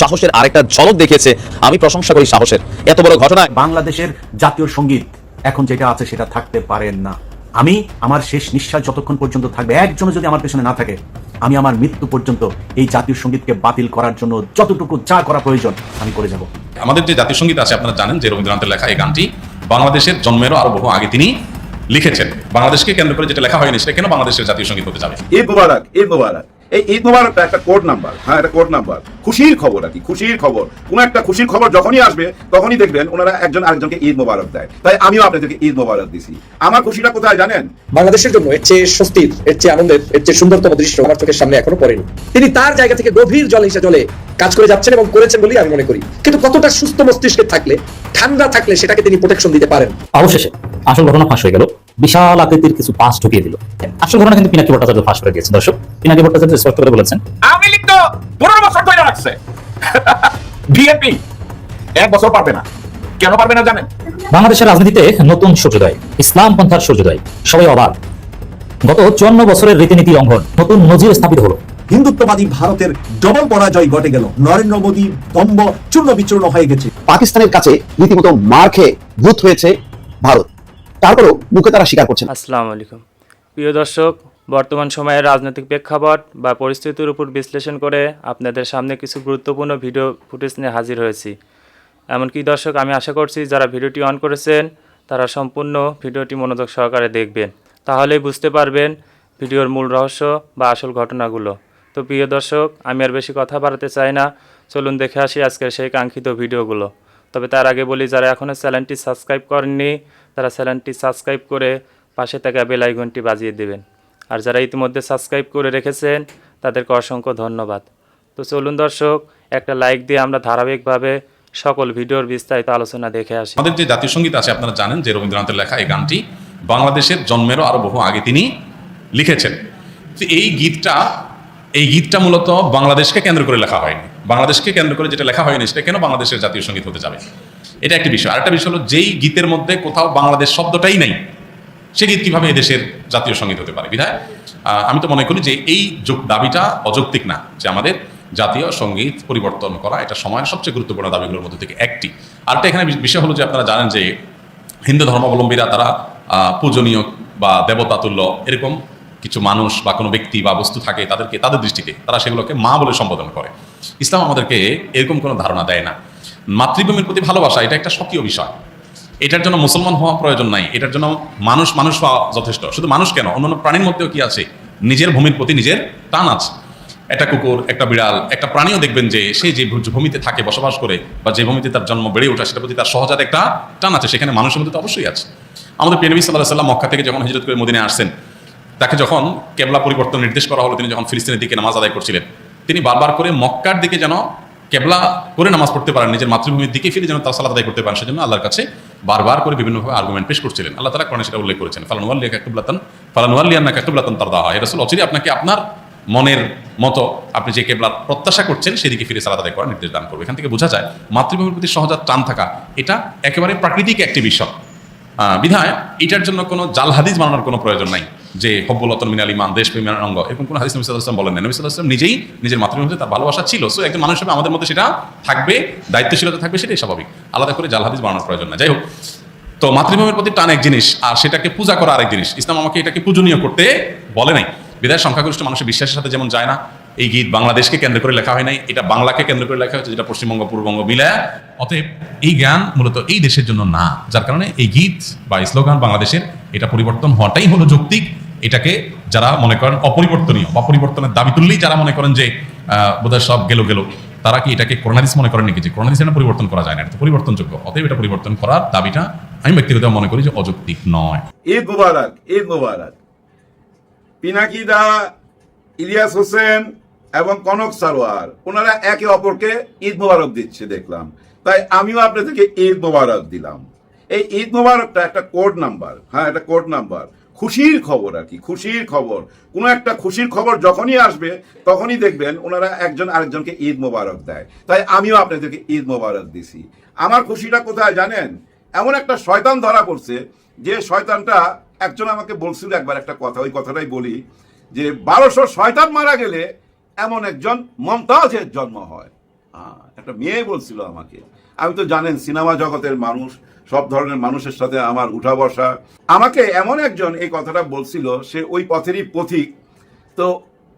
সাহসের আরেকটা ঝলক দেখিয়েছে। আমি প্রশংসা করি সাহসের। এত বড় ঘটনা বাংলাদেশের জাতীয় সংগীত এখন যেটা আছে সেটা থাকতে পারেন না। আমি আমার শেষ নিঃশ্বাস যতক্ষণ পর্যন্ত থাকবে একজনও যদি আমার পেছনে না থাকে আমি আমার মৃত্যু পর্যন্ত এই জাতীয় সঙ্গীতকে বাতিল করার জন্য যতটুকু যা করা প্রয়োজন আমি করে যাব। আমাদের যে জাতীয় সংগীত আছে আপনারা জানেন যে রবীন্দ্রনাথের লেখা এই গানটি বাংলাদেশের জন্মেরও আরও বহু আগে তিনি লিখেছেন। বাংলাদেশকে কেন্দ্র করে যেটা লেখা হয়নি সেটা কেন বাংলাদেশের জাতীয় সংগীত হতে যাবে? ঈদ মুবারক ঈদ মুবারক। এই ঈদ মুবারকটা একটা কোড নাম্বার হ্যাঁ এটা কোড নাম্বার। খুশির খবর আর কি খুশির খবর। কোন একটা খুশির খবর যখনই আসবে তখনই দেখবেন ওনারা একজন আরেকজনকে ঈদ মুবারক দেয়। তাই আমিও আপনাদেরকে ঈদ মুবারক দিছি। আমার খুশিটা কোথায় জানেন? বাংলাদেশের জন্য এর চেয়ে স্বস্তির এর চেয়ে আনন্দের এর চেয়ে সুন্দরতম দৃশ্য আমার চোখের সামনে এখনও পড়েনি। তিনি তার জায়গা থেকে গভীর জল হিসেবে জলে কাজ করে যাচ্ছেন এবং করেছেন বলেই আমি মনে করি। কিন্তু কতটা সুস্থ মস্তিষ্কে থাকলে ঠান্ডা থাকলে সেটাকে তিনি প্রোটেকশন দিতে পারেন? অবশেষে আসল ঘটনা ফাঁস হয়ে গেল। বিশাল আকৃতির কিছু পাস ঢুকিয়ে দিল। আসল ঘটনা কিন্তু পিনাকি ভট্টাচার্য ফাঁস করে দিয়েছে দর্শক। পিনাকি ভট্টাচার্য স্পষ্ট করে বলেছেন। আওয়ামী লীগ তো পনেরো বছর ধরে রাখছে। বিএনপি এক বছর পারবে না। কেন পারবে না জানেন? বাংলাদেশের রাজনীতিতে নতুন সূর্যোদয় ইসলাম পন্থার সূর্যোদয় সবাই অবাক। গত চুয়ান্ন বছরের রীতিনীতি লঙ্ঘন নতুন নজির স্থাপিত হলো। হিন্দুত্ববাদী ভারতের ডবল পরাজয় ঘটে গেল। নরেন্দ্র মোদী দম্ব চূর্ণ বিচূর্ণ হয়ে গেছে। পাকিস্তানের কাছে রীতিমতো মার খেয়ে ভূত হয়েছে ভারত। তারপরেও মুখে তারা স্বীকার করছে না। আসসালামু আলাইকুম। প্রিয় দর্শক বর্তমান সময়ের রাজনৈতিক প্রেক্ষাপট বা পরিস্থিতির উপর বিশ্লেষণ করে আপনাদের সামনে কিছু গুরুত্বপূর্ণ ভিডিও ফুটেজ নিয়ে হাজির হয়েছি। এমনকি দর্শক, আমি আশা করছি যারা ভিডিওটি অন করেছেন, তারা সম্পূর্ণ ভিডিওটি মনোযোগ সহকারে দেখবেন। তাহলেই বুঝতে পারবেন ভিডিওর মূল রহস্য বা আসল ঘটনাগুলো। তো প্রিয় দর্শক, আমি আর বেশি কথা বাড়াতে চাই না। চলুন দেখে আসি আজকের সেই কাঙ্ক্ষিত ভিডিওগুলো। তবে তার আগে বলি, যারা এখনও চ্যানেলটি সাবস্ক্রাইব করেননি, তারা চ্যানেলটি সাবস্ক্রাইব করে পাশে থাকা বেল আইকনটি বাজিয়ে দেবেন। আর যারা ইতিমধ্যে সাবস্ক্রাইব করে রেখেছেন, তাদেরকে অসংখ্য ধন্যবাদ। তো চলুন দর্শক, একটা লাইক দিয়ে আমরা ধারাবাহিকভাবে সকল ভিডিওর বিস্তারিত আলোচনা দেখে আসি। আমাদের যে জাতীয় সংগীত আছে, আপনারা জানেন যে রবীন্দ্রনাথের লেখা এই গানটি বাংলাদেশের জন্মেরও আরও বহু আগে তিনি লিখেছেন। এই গীতটা এই গীতটা মূলত বাংলাদেশকে কেন্দ্র করে লেখা হয়নি। বাংলাদেশকে কেন্দ্র করে যেটা লেখা হয়নি, সেটা কেন বাংলাদেশের জাতীয় সংগীত হতে যাবে? এটা একটি বিষয়। আরেকটা বিষয় হলো, যেই গীতের মধ্যে কোথাও বাংলাদেশ শব্দটাই নেই সে গীত কীভাবে এদেশের জাতীয় সংগীত হতে পারে? বিধায় আমি তো মনে করি যে এই দাবিটা অযৌক্তিক না যে আমাদের জাতীয় সংগীত পরিবর্তন করা এটা সময়ের সবচেয়ে গুরুত্বপূর্ণ দাবিগুলোর মধ্যে থেকে একটি। আরেকটা এখানে বিষ- বিষয় হলো যে আপনারা জানেন যে হিন্দু ধর্মাবলম্বীরা তারা পূজনীয় বা দেবতাতুল্য এরকম কিছু মানুষ বা কোনো ব্যক্তি বা বস্তু থাকে তাদেরকে, তাদের দৃষ্টিতে তারা সেগুলোকে মা বলে সম্বোধন করে। ইসলাম আমাদেরকে এরকম কোনো ধারণা দেয় না। মাতৃভূমির প্রতি ভালোবাসা এটা একটা স্বকীয় বিষয়। এটার জন্য মুসলমান হওয়া প্রয়োজন নাই। এটার জন্য মানুষ মানুষ হওয়া যথেষ্ট। শুধু মানুষ কেন? অন্যান্য প্রাণীর মধ্যেও কি আছে? নিজের ভূমির প্রতি নিজের টান আছে। একটা কুকুর, একটা বিড়াল, একটা প্রাণীও দেখবেন যে সে যে ভূমিতে থাকে, বসবাস করে বা যে ভূমিতে তার জন্ম বেড়ে ওঠা, সেটার প্রতি তার সহজাত একটা টান আছে। সেখানে মানুষের মধ্যে তো অবশ্যই আছে। আমাদের প্রিয়নবী সাল্লাহ সাল্লাম মক্কা থেকে যখন হিজরত করে মদিনে আসছেন, তাকে যখন কেবলা পরিবর্তন নির্দেশ করা হলো, তিনি যখন ফিলিস্তিনের দিকে নামাজ আদায় করছিলেন, তিনি বারবার করে মক্কার দিকে যেন কেবলা করে নামাজ পড়তে পারেন, নিজের মাতৃভূমির দিকে ফিরে যেন তার সালাদ আদায় করতে পারেন, সেজন্য আল্লাহর কাছে বারবার করে বিভিন্নভাবে আর্গুমেন্ট পেশ করছিলেন। আল্লাহ তালা কোরআন সেটা উল্লেখ করেছেন। ফালানুয়াল্লিয়া কাকুবলাতন ফালানুয়াল্লিয়া না কাকুবলাতন তার দাওয়া হয় রসুল অচিরে আপনাকে আপনার মনের মতো আপনি যে কেবলার প্রত্যাশা করছেন, সেদিকে ফিরে সালাদ আদায় করার নির্দেশ দান করবে। এখান থেকে বোঝা যায়, মাতৃভূমির প্রতি সহজাত টান থাকা, এটা একেবারে প্রাকৃতিক একটি বিষয়। বিধায় এটার জন্য কোনো জাল হাদিস বানানোর কোনো প্রয়োজন নাই। যে হব্বুলতন মিনাল ইমান দেশ প্রেমের অঙ্গ। এরকম কোনো হাদিস নবী ওয়াসাল্লাম বলেন নবী ওয়াসাল্লাম নিজেই নিজের মাতৃভূমিতে তার ভালোবাসা ছিল। সো একজন মানুষ হিসেবে আমাদের মধ্যে সেটা থাকবে, দায়িত্বশীলতা থাকবে, সেটাই স্বাভাবিক। আলাদা করে জাল হাদিস বানানোর প্রয়োজন না যাই হোক, তো মাতৃভূমির প্রতি টান এক জিনিস, আর সেটাকে পূজা করা আরেক জিনিস। ইসলাম আমাকে এটাকে পূজনীয় করতে বলে নাই। বিদায় সংখ্যাগরিষ্ঠ মানুষের বিশ্বাসের সাথে যেমন যায় না, এই গীত বাংলাদেশকে কেন্দ্র করে লেখা হয় নাই, এটা বাংলাকে কেন্দ্র করে লেখা হয়েছে, যেটা পশ্চিমবঙ্গ, পূর্ববঙ্গ মিলায় অতএব এই জ্ঞান মূলত এই দেশের জন্য না, যার কারণে এই গীত বা স্লোগান বাংলাদেশের এটা পরিবর্তন হওয়াটাই হলো যৌক্তিক। এটাকে যারা মনে করেন অপরিবর্তনীয় বা পরিবর্তনের দাবি তুললেই যারা মনে করেন যে বোধহয় সব গেল গেল, তারা কি এটাকে করোনাদিস মনে করেন নাকি? যে করোনাদিস এটা পরিবর্তন করা যায় না, এটা পরিবর্তনযোগ্য। অতএব এটা পরিবর্তন করার দাবিটা আমি ব্যক্তিগত মনে করি যে অযৌক্তিক নয়। ঈদ মুবারক ঈদ মুবারক পিনাকিদা, ইলিয়াস হোসেন এবং কনক সারোয়ার, ওনারা একে অপরকে ঈদ মুবারক দিচ্ছে দেখলাম। তাই আমিও আপনাদেরকে ঈদ মুবারক দিলাম। এই ঈদ মুবারকটা একটা কোড নাম্বার হ্যাঁ একটা কোড নাম্বার খুশির খবর আর কি, খুশির খবর। কোনো একটা খুশির খবর যখনই আসবে, তখনই দেখবেন ওনারা একজন আরেকজনকে ঈদ মোবারক দেয়। তাই আমিও আপনাদেরকে ঈদ মোবারক দিছি। আমার খুশিটা কোথায় জানেন? এমন একটা শয়তান ধরা পড়ছে যে শয়তানটা একজন আমাকে বলছিল একবার একটা কথা, ওই কথাটাই বলি যে, বারোশো শয়তান মারা গেলে এমন একজন মমতাজের জন্ম হয়। একটা মেয়ে বলছিল আমাকে। আমি তো জানেন, সিনেমা জগতের মানুষ, সব ধরনের মানুষের সাথে আমার উঠা বসা। আমাকে এমন একজন এই কথাটা বলছিল, সে ওই পথেরই পথিক। তো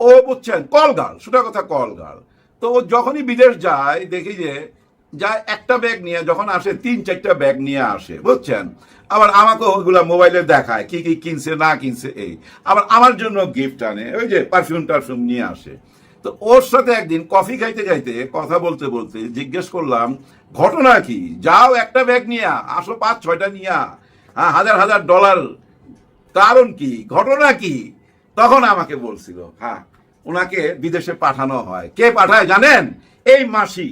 ও বুঝছেন কলগাল সোজা কথা কলগাল তো ও যখনই বিদেশ যায়, দেখি যে যায় একটা ব্যাগ নিয়ে, যখন আসে তিন চারটা ব্যাগ নিয়ে আসে, বুঝছেন? আবার আমাকে ওগুলা মোবাইলে দেখায়, কি কি কিনছে, না কিনছে, এই। আবার আমার জন্য গিফট আনে, ওই যে পারফিউম টারফিউম নিয়ে আসে। তো ওর সাথে একদিন কফি খাইতে খাইতে কথা বলতে বলতে জিজ্ঞেস করলাম, ঘটনা কি? যাও একটা ব্যাগ নিয়ে, আসো পাঁচ ছয়টা নিয়া। হ্যাঁ হাজার হাজার ডলার। কারণ কি? ঘটনা কি? তখন আমাকে বলছিল হ্যাঁ ওনাকে বিদেশে পাঠানো হয়। কে পাঠায় জানেন? এই মাসি।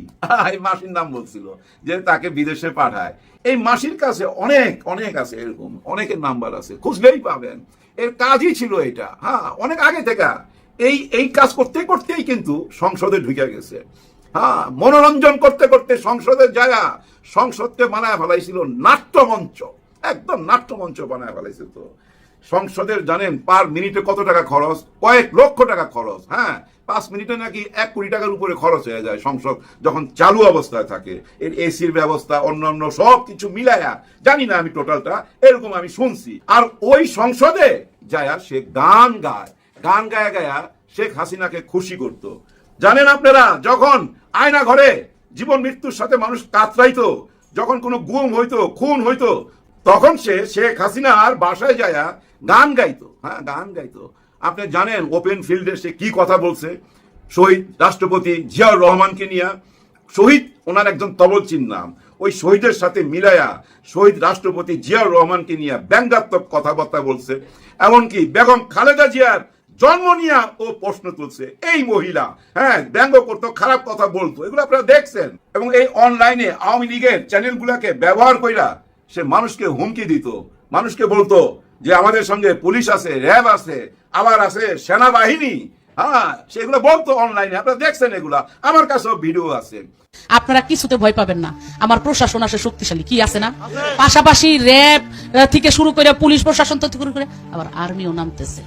এই মাসির নাম বলছিল যে তাকে বিদেশে পাঠায়। এই মাসির কাছে অনেক অনেক আছে এরকম, অনেকের নাম্বার আছে, খুঁজলেই পাবেন। এর কাজই ছিল এটা। হ্যাঁ অনেক আগে থেকে। এই এই কাজ করতে করতেই কিন্তু সংসদে ঢুকে গেছে। হ্যাঁ মনোরঞ্জন করতে করতে সংসদের জায়গা সংসদকে বানায় ফেলাইছিল নাট্যমঞ্চ। একদম নাট্যমঞ্চ বানায় ফেলাইছে তো। সংসদের জানেন পার মিনিটে কত টাকা খরচ? কয়েক লক্ষ টাকা খরচ হ্যাঁ? পাঁচ মিনিটে নাকি এক কোটি টাকার উপরে খরচ হয়ে যায় সংসদ যখন চালু অবস্থায় থাকে। এর এসির ব্যবস্থা, অন্যান্য সব কিছু মিলায়া, জানি না আমি টোটালটা, এরকম আমি শুনছি। আর ওই সংসদে যায়া সে গান গায়। গান গায়া গায়া শেখ হাসিনাকে খুশি করত। জানেন আপনারা, যখন আয়না ঘরে জীবন মৃত্যুর সাথে মানুষ কাতরাইতো, যখন কোনো গুম হইতো, খুন হইতো, তখন সে শেখ হাসিনার বাসায় যায়া গান গাইতো। হ্যাঁ গান গাইতো। আপনি জানেন ওপেন ফিল্ডে সে কি কথা বলছে? শহীদ রাষ্ট্রপতি জিয়াউর রহমানকে নিয়ে। শহীদ ওনার একজন তবলচিন নাম। ওই শহীদের সাথে মিলায়া শহীদ রাষ্ট্রপতি জিয়াউর রহমানকে নিয়ে ব্যঙ্গাত্মক কথাবার্তা বলছে। এমনকি বেগম খালেদা জিয়ার জন্ম নিয়ে ও প্রশ্ন তুলছে, এই মহিলা হ্যাঁ ব্যঙ্গ করতো, খারাপ কথা বলতো, এগুলো আপনারা দেখছেন? এবং এই অনলাইনে আওয়ামী লীগের চ্যানেলগুলোকে ব্যবহার কইরা সে মানুষকে হুমকি দিত। মানুষকে বলতো যে, আমাদের সঙ্গে পুলিশ আছে, র্যাব আছে, আবার আছে সেনাবাহিনী। হ্যাঁ সেগুলো বলতো অনলাইনে আপনারা দেখছেন এগুলা। আমার কাছেও ভিডিও আছে। আপনারা কিছুতে ভয় পাবেন না। আমার প্রশাসন আছে শক্তিশালী, কি আছে না? পাশাপাশি র্যাব থেকে শুরু করে পুলিশ প্রশাসন থেকে শুরু করে আবার আর্মিও নামতেছে।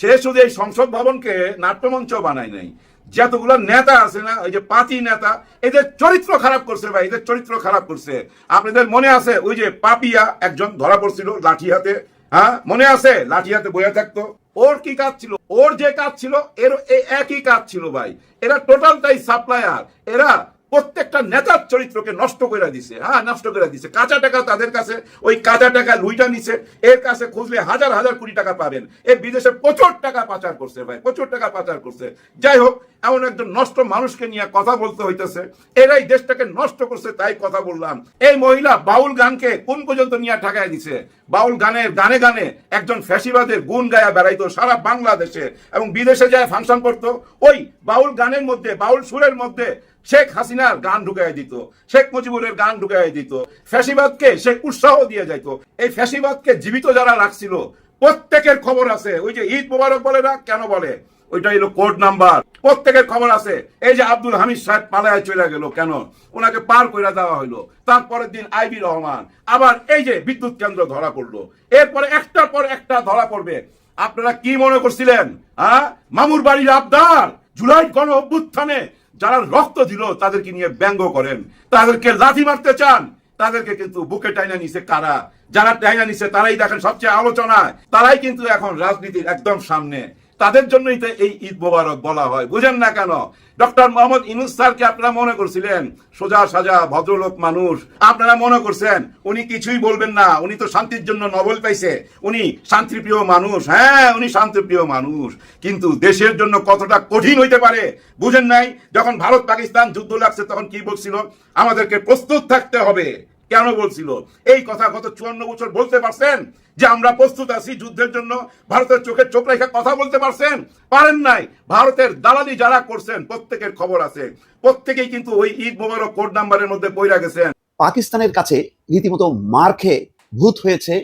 সে শুধু এই সংসদ ভবনকে নাট্যমঞ্চ বানায় নাই। যতগুলো নেতা আছে না, ওই যে পাতি নেতা, এদের চরিত্র খারাপ করছে ভাই, এদের চরিত্র খারাপ করছে। আপনাদের মনে আছে, ওই যে পাপিয়া একজন ধরা পড়ছিল লাঠি হাতে হ্যাঁ? মনে আছে? লাঠি হাতে বইয়া থাকতো। ওর কি কাজ ছিল? ওর যে কাজ ছিল, এর একই কাজ ছিল ভাই। এরা টোটালটাই সাপ্লায়ার এরা প্রত্যেকটা নেতার চরিত্রকে নষ্ট করে দিছে হ্যাঁ নষ্ট করে দিছে। কাঁচা টাকা তাদের কাছে, ওই কাঁচা টাকা লুইটা নিছে, এর কাছে খুঁজলে হাজার হাজার কোটি টাকা পাবেন। এ বিদেশে প্রচুর টাকা পাচার করছে ভাই, প্রচুর টাকা পাচার করছে। যাই হোক, এমন একজন নষ্ট মানুষকে নিয়ে কথা বলতে হইতেছে, এরাই দেশটাকে নষ্ট করছে তাই কথা বললাম। এই মহিলা বাউল গানকে কোন পর্যন্ত নিয়ে ঠাকায় দিছে? বাউল গানের গানে গানে একজন ফ্যাসিবাদের গুণ গায়া বেড়াইতো সারা বাংলাদেশে এবং বিদেশে যায় ফাংশন করতো। ওই বাউল গানের মধ্যে, বাউল সুরের মধ্যে শেখ হাসিনার গান ঢুকাই দিত, শেখ মুজিবুরের গান ঢুকাই দিত, ফ্যাসিবাদকে সে উৎসাহ দিয়ে যাইতো। এই ফ্যাসিবাদকে জীবিত যারা রাখছিল, প্রত্যেকের খবর আছে, ওই যে ঈদ মোবারক বলে না, কেন বলে? ওইটা হলো কোড নাম্বার। প্রত্যেকের খবর আছে, এই যে আব্দুল হামিদ সাহেব পালায় চলে গেল, কেন? ওনাকে পার করে দেওয়া হইল। তারপরের দিন আইবি রহমান, আবার এই যে বিদ্যুৎ কেন্দ্র ধরা পড়ল। এরপরে একটার পর একটা ধরা পড়বে। আপনারা কি মনে করছিলেন হ্যাঁ? মামুর বাড়ির আবদার, জুলাই গণ অভ্যুত্থানে যারা রক্ত দিল, তাদেরকে নিয়ে ব্যঙ্গ করেন। তাদেরকে লাথি মারতে চান। তাদেরকে কিন্তু বুকে টাইনা নিছে কারা? যারা টাইনা নিছে, তারাই দেখেন সবচেয়ে আলোচনায়। তারাই কিন্তু এখন রাজনীতির একদম সামনে। তাদের জন্যই তো এই ঈদ মোবারক বলা হয়। বুঝেন না কেন? ডক্টর মোহাম্মদ ইনুস স্যারকে আপনারা মনে করছিলেন, সোজা সাজা, ভদ্রলোক মানুষ। আপনারা মনে করছেন, উনি কিছুই বলবেন না, উনি তো শান্তির জন্য নবল পাইছে। উনি শান্তিপ্রিয় মানুষ হ্যাঁ উনি শান্তিপ্রিয় মানুষ। কিন্তু দেশের জন্য কতটা কঠিন হইতে পারে, বুঝেন নাই? যখন ভারত পাকিস্তান যুদ্ধ লাগছে, তখন কি বলছিল? আমাদেরকে প্রস্তুত থাকতে হবে। কেন বলছিল? এই কথা গত চুয়ান্ন বছর বলতে পারছেন? যে আমরা প্রস্তুত আছি যুদ্ধের জন্য, ভারতের চোখে চোখ রেখে কথা বলতে পারছেন? পারেন নাই। ভারতের দালালি যারা করছেন, প্রত্যেকের খবর আছে। প্রত্যেকেই কিন্তু ওই ঈদ মোবারক কোড নাম্বারের মধ্যে বইরা গেছেন। পাকিস্তানের কাছে রীতিমতো মার খেয়ে ভূত হয়েছে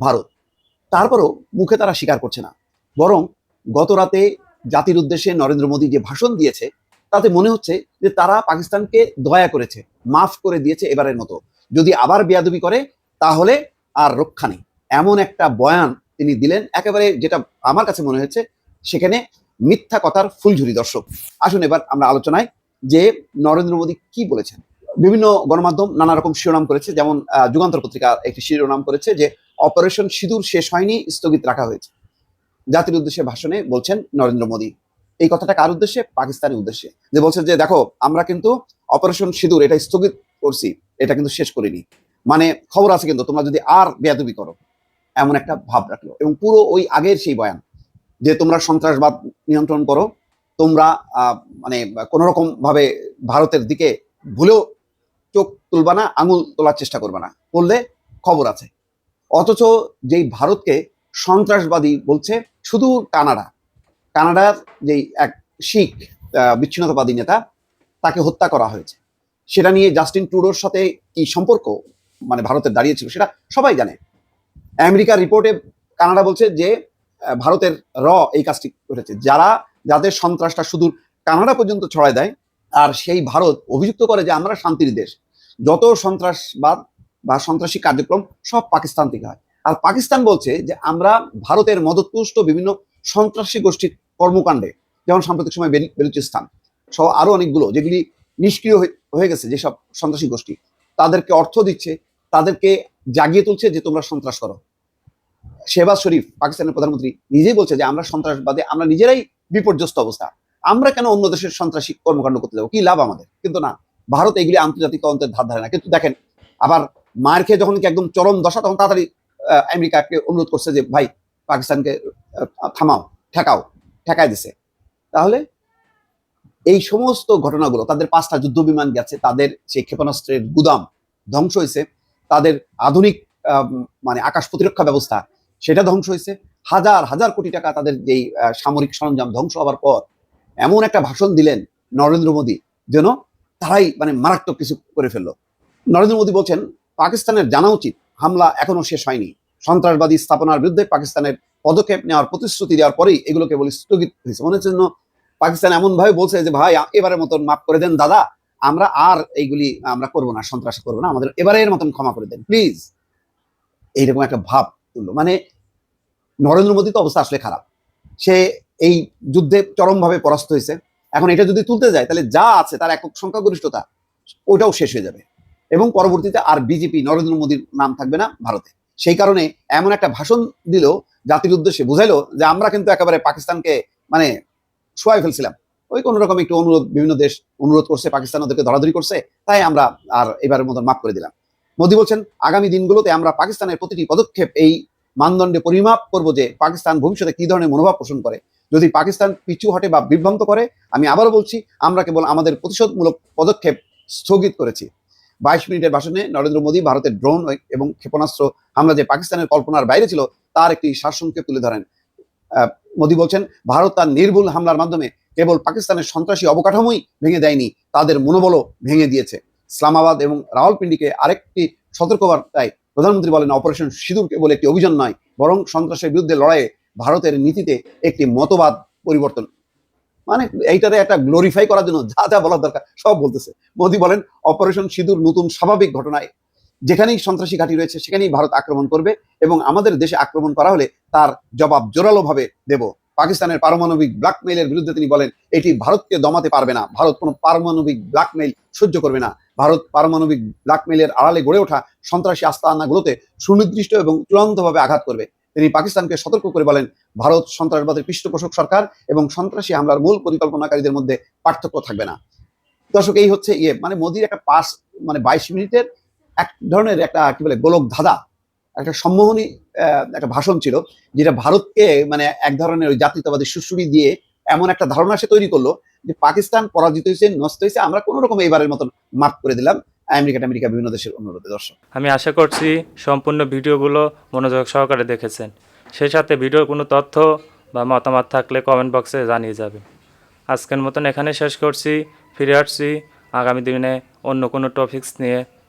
ভারত। তারপরও মুখে তারা স্বীকার করছে না। বরং গত রাতে জাতির উদ্দেশ্যে নরেন্দ্র মোদী যে ভাষণ দিয়েছে, তাতে মনে হচ্ছে যে তারা পাকিস্তানকে দয়া করেছে, মাফ করে দিয়েছে এবারের মতো। যদি আবার বেয়াদবি করে, তাহলে আর রক্ষা নেই। এমন একটা বয়ান তিনি দিলেন, একেবারে যেটা আমার কাছে মনে হয়েছে, সেখানে মিথ্যা কথার ফুলঝুরি দর্শক। আসুন এবার আমরা আলোচনায় যে নরেন্দ্র মোদী কি বলেছেন। বিভিন্ন গণমাধ্যম নানা রকম শিরোনাম করেছে, যেমন যুগান্তর পত্রিকা একটি শিরোনাম করেছে যে, অপারেশন সিঁদুর শেষ হয়নি, স্থগিত রাখা হয়েছে। জাতির উদ্দেশ্যে ভাষণে বলছেন নরেন্দ্র মোদী। এই কথাটা কার উদ্দেশ্যে? পাকিস্তানের উদ্দেশ্যে। যে বলছে যে, দেখো, আমরা কিন্তু অপারেশন সিঁদুর, এটা স্থগিত করছি, এটা কিন্তু শেষ করিনি। মানে খবর আছে কিন্তু, তোমরা যদি আর বেয়াদবি করো, এমন একটা ভাব রাখল। এবং পুরো ওই আগের সেই বয়ান, যে তোমরা সন্ত্রাসবাদ নিয়ন্ত্রণ করো, তোমরা মানে কোনো রকম ভাবে ভারতের দিকে ভুলেও চোখ তুলবা না, আঙুল তোলার চেষ্টা করবে না, করলে খবর আছে। অথচ যেই ভারতকে সন্ত্রাসবাদী বলছে, শুধু কানাডা, কানাডার যেই এক শিখ বিচ্ছিন্নতাবাদী নেতা, তাকে হত্যা করা হয়েছে। সেটা নিয়ে জাস্টিন ট্রুডোর সাথে কি সম্পর্ক মানে ভারতের দাঁড়িয়েছিল সেটা সবাই জানে। আমেরিকার রিপোর্টে কানাডা বলছে যে ভারতের র এই কাজটি করেছে। যারা, যাদের সন্ত্রাসটা শুধু কানাডা পর্যন্ত ছড়ায় দেয়, আর সেই ভারত অভিযুক্ত করে যে আমরা শান্তির দেশ। যত সন্ত্রাসবাদ বা সন্ত্রাসী কার্যক্রম সব পাকিস্তান থেকে হয়। আর পাকিস্তান বলছে যে, আমরা ভারতের মদতপুষ্ট বিভিন্ন সন্ত্রাসী গোষ্ঠীর কর্মকাণ্ডে, যেমন সাম্প্রতিক সময় বেলু- বেলুচিস্তান, সহ আরও অনেকগুলো, যেগুলি নিষ্ক্রিয় হয়ে- গেছে যেসব সন্ত্রাসী গোষ্ঠী। তাদেরকে অর্থ দিচ্ছে, তাদেরকে জাগিয়ে তুলছে যে তোমরা সন্ত্রাস করো। শেহবাজ শরীফ, পাকিস্তানের প্রধানমন্ত্রী, নিজেই বলছে যে, আমরা সন্ত্রাসবাদে, আমরা নিজেরাই বিপর্যস্ত অবস্থা। আমরা কেন অন্য দেশের সন্ত্রাসী কর্মকাণ্ড করতে যাব? কি লাভ আমাদের? কিন্তু না, ভারত এগুলি আন্তর্জাতিক তদন্তের ধার ধারে না। কিন্তু দেখেন, আবার মার খেয়ে যখন একদম চরম দশা, তখন তাড়াতাড়ি আমেরিকাকে অনুরোধ করছে যে, ভাই, পাকিস্তানকে থামাও, ঠেকাও, ঠেকায় দিছে। তাহলে এই সমস্ত ঘটনাগুলো, তাদের পাঁচটা যুদ্ধ বিমান গেছে, তাদের সেই ক্ষেপণাস্ত্রের গুদাম ধ্বংস হয়েছে, তাদের আধুনিক মানে আকাশ প্রতিরক্ষা ব্যবস্থা, সেটা ধ্বংস হয়েছে। হাজার হাজার কোটি টাকা তাদের যেই সামরিক সরঞ্জাম ধ্বংস হওয়ার পর এমন একটা ভাষণ দিলেন নরেন্দ্র মোদী, যেন তারাই মানে মারাত্মক কিছু করে ফেলল। নরেন্দ্র মোদী বলছেন, পাকিস্তানের জানা উচিত, হামলা এখনও শেষ হয়নি। সন্ত্রাসবাদী স্থাপনার বিরুদ্ধে পাকিস্তানের পদক্ষেপ নেওয়ার প্রতিশ্রুতি দেওয়ার পরেই এগুলো কেবল স্থগিত হয়েছে। মনে হচ্ছে পাকিস্তান এমন ভাবে বলছে যে, ভাই, এবারের মতন মাফ করে দেন দাদা, আমরা আর এইগুলি, আমরা করব না, সন্ত্রাস করব না, আমাদের এবারের মতন ক্ষমা করে দেন প্লিজ এইরকম একটা ভাব তুললো। মানে নরেন্দ্র মোদী তো অবস্থা আসলে খারাপ। সে এই যুদ্ধে চরমভাবে পরাস্ত হয়েছে। এখন এটা যদি তুলতে যায়, তাহলে যা আছে, তার একক সংখ্যাগরিষ্ঠতা, ওটাও শেষ হয়ে যাবে। এবং পরবর্তীতে আর বিজেপি, নরেন্দ্র মোদীর নাম থাকবে না ভারতে। সেই কারণে এমন একটা ভাষণ দিল জাতির উদ্দেশ্যে, বুঝাইলো যে, আমরা কিন্তু একেবারে পাকিস্তানকে মানে শোয়াই ফেলছিলাম। ওই কোনো রকম একটু অনুরোধ, বিভিন্ন দেশ অনুরোধ করছে, পাকিস্তান ওদেরকে ধরাধরি করছে, তাই আমরা আর এবারের মতন মাফ করে দিলাম। মোদী বলছেন, আগামী দিনগুলোতে আমরা পাকিস্তানের প্রতিটি পদক্ষেপ, এই মানদণ্ডে পরিমাপ করব যে পাকিস্তান ভবিষ্যতে কি ধরনের মনোভাব পোষণ করে। যদি পাকিস্তান পিছু হটে বা বিভ্রান্ত করে, আমি আবারও বলছি, আমরা কেবল আমাদের প্রতিশোধমূলক পদক্ষেপ স্থগিত করেছি। বাইশ মিনিটের ভাষণে নরেন্দ্র মোদী ভারতের ড্রোন এবং ক্ষেপণাস্ত্র হামলা যে পাকিস্তানের কল্পনার বাইরে ছিল, তার একটি সারসংক্ষেপ তুলে ধরেন। মোদী বলছেন, ভারত তার নির্ভুল হামলার মাধ্যমে কেবল পাকিস্তানের সন্ত্রাসী অবকাঠামোই ভেঙে দেয়নি, তাদের মনোবলও ভেঙে দিয়েছে। ইসলামাবাদ এবং রাওয়ালপিন্ডিকে আরেকটি সতর্কবার্তায় প্রধানমন্ত্রী বলেন, অপারেশন সিঁদুর কেবল একটি অভিযান নয়, বরং সন্ত্রাসের বিরুদ্ধে লড়াইয়ে ভারতের নীতিতে একটি মতবাদ পরিবর্তন। মানে এইটারে একটা গ্লোরিফাই করার জন্য যা যা বলার দরকার, সব বলতেছে। মোদী বলেন, অপারেশন সিঁদুর নতুন স্বাভাবিক ঘটনায় যেখানেই সন্ত্রাসী ঘাঁটি রয়েছে, সেখানেই ভারত আক্রমণ করবে এবং আমাদের দেশে আক্রমণ করা হলে তার জবাব জোরালোভাবে দেব। পাকিস্তানের পারমাণবিক ব্ল্যাকমেইলের বিরুদ্ধে তিনি বলেন, এটি ভারতকে দমাতে পারবে না। ভারত কোনো পারমাণবিক ব্ল্যাকমেইল সহ্য করবে না। ভারত পারমাণবিক ব্ল্যাকমেইলের আড়ালে গড়ে ওঠা সন্ত্রাসী আস্তানাগুলোতে সুনির্দিষ্ট এবং চূড়ান্তভাবে আঘাত করবে। তিনি পাকিস্তানকে সতর্ক করে বলেন, ভারত সন্ত্রাসবাদের পৃষ্ঠপোষক সরকার এবং সন্ত্রাসী হামলার মূল পরিকল্পনাকারীদের মধ্যে পার্থক্য থাকবে না। দর্শক, এই হচ্ছে ইয়ে মানে মোদির একটা পাস মানে বাইশ মিনিটের এক ধরনের একটা কি বলে গোলক ধাঁধা, একটা সম্মোহনী একটা ভাষণ ছিল, যেটা ভারতকে মানে এক ধরনের ওই জাতীয়তাবাদী সুশ্রুড়ি দিয়ে এমন একটা ধারণা সে তৈরি করল যে পাকিস্তান পরাজিত হয়েছে নষ্ট হয়েছে, আমরা কোনো রকম এবারের মতন মাফ করে দিলাম আমেরিকা আমেরিকা বিভিন্ন দেশের অনুরোধে, দর্শক। আমি আশা করছি সম্পূর্ণ ভিডিওগুলো মনোযোগ সহকারে দেখেছেন। সেই সাথে ভিডিওর কোনো তথ্য বা মতামত থাকলে কমেন্ট বক্সে জানিয়ে যাবেন। আজকের মতন এখানে শেষ করছি। ফিরে আসছি আগামী দিনে অন্য কোনো টপিকস নিয়ে।